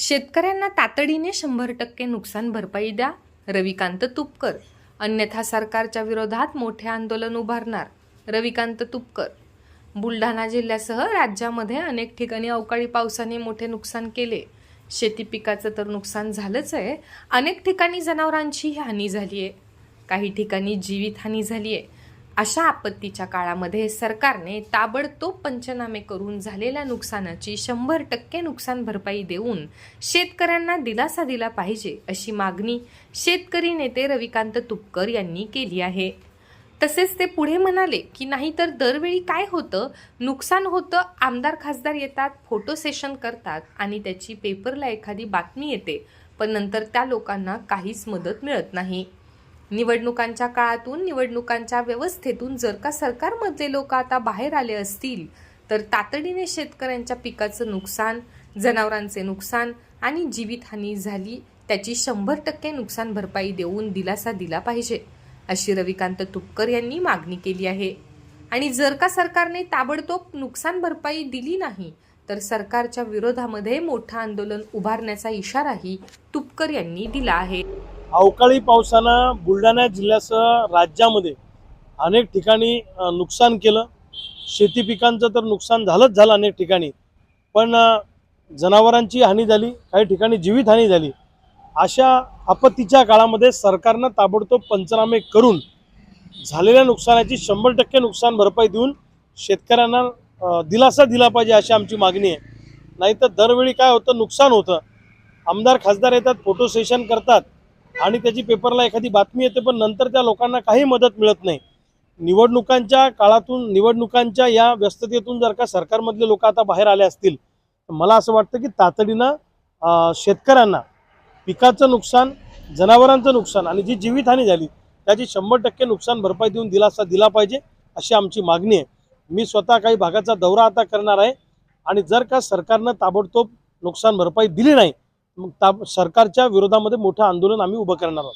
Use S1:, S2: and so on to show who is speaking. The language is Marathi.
S1: शेतकऱ्यांना तातडीने शंभर टक्के नुकसान भरपाई द्या. रविकांत तुपकर. अन्यथा सरकारच्या विरोधात मोठे आंदोलन उभारणार. रविकांत तुपकर. बुलढाणा जिल्ह्यासह राज्यामध्ये अनेक ठिकाणी अवकाळी पावसाने मोठे नुकसान केले. शेती पिकाचं तर नुकसान झालंच आहे. अनेक ठिकाणी जनावरांची हानी झाली आहे काही ठिकाणी जीवितहानी झाली आहे अशा आपत्तीच्या काळामध्ये सरकारने ताबडतोब पंचनामे करून झालेल्या नुकसानाची शंभर टक्के नुकसान भरपाई देऊन शेतकऱ्यांना दिलासा दिला पाहिजे अशी मागणी शेतकरी नेते रविकांत तुपकर यांनी केली आहे. तसेच ते पुढे म्हणाले की नाहीतर दरवेळी काय होतं? नुकसान होतं आमदार खासदार येतात फोटो सेशन करतात आणि त्याची पेपरला एखादी बातमी येते पण नंतर त्या लोकांना काहीच मदत मिळत नाही. निवडणुकांच्या काळातून निवडणुकांच्या व्यवस्थेतून जर का सरकारमधले लोक आता बाहेर आले असतील तर तातडीने शेतकऱ्यांच्या पिकाचं नुकसान जनावरांचे नुकसान आणि जीवितहानी झाली त्याची शंभर टक्के नुकसान भरपाई देऊन दिलासा दिला पाहिजे. अशी रविकांत तुपकर यांनी मागणी केली आहे. आणि जर का सरकारने ताबडतोब नुकसान भरपाई दिली नाही तर सरकारच्या विरोधामध्ये मोठं आंदोलन उभारण्याचा इशाराही तुपकर यांनी दिला आहे.
S2: अवकाळी पावसानं बुलढाणा जिल्ह्यासह राज्यामध्ये अनेक ठिकाणी नुकसान केलं. शेती पिकांचं तर नुकसान झालंच झालं अनेक ठिकाणी. पण जनावरांची हानी झाली काही ठिकाणी जीवितहानी झाली. अशा आपत्तीच्या काळामध्ये सरकारनं ताबडतोब पंचनामे करून झालेल्या नुकसानाची शंभर टक्के नुकसान भरपाई देऊन शेतकऱ्यांना दिलासा दिला पाहिजे अशी आमची मागणी आहे. नाहीतर दरवेळी काय होतं? नुकसान होतं. आमदार खासदार येतात फोटो सेशन करतात. आणि त्याची पेपरला एखादी बातमी येते पण नंतर त्या लोकांना काही मदत मिळत नाही. निवडणुकांच्या काळातून निवडणुकांच्या या व्यस्ततेतून जर का सरकारमधले लोक आता बाहेर आले असतील तर मला असं वाटतं की तातडीनं शेतकऱ्यांना पिकाचं नुकसान जनावरांचं नुकसान आणि जी जीवितहानी झाली त्याची शंभर टक्के नुकसान भरपाई देऊन दिलासा दिला पाहिजे अशी आमची मागणी आहे. मी स्वतः काही भागाचा दौरा आता करणार आहे आणि जर का सरकारनं ताबडतोब नुकसान भरपाई दिली नाही मग सरकारच्या विरोधामध्ये मोठं आंदोलन आम्ही उभं करणार आहोत.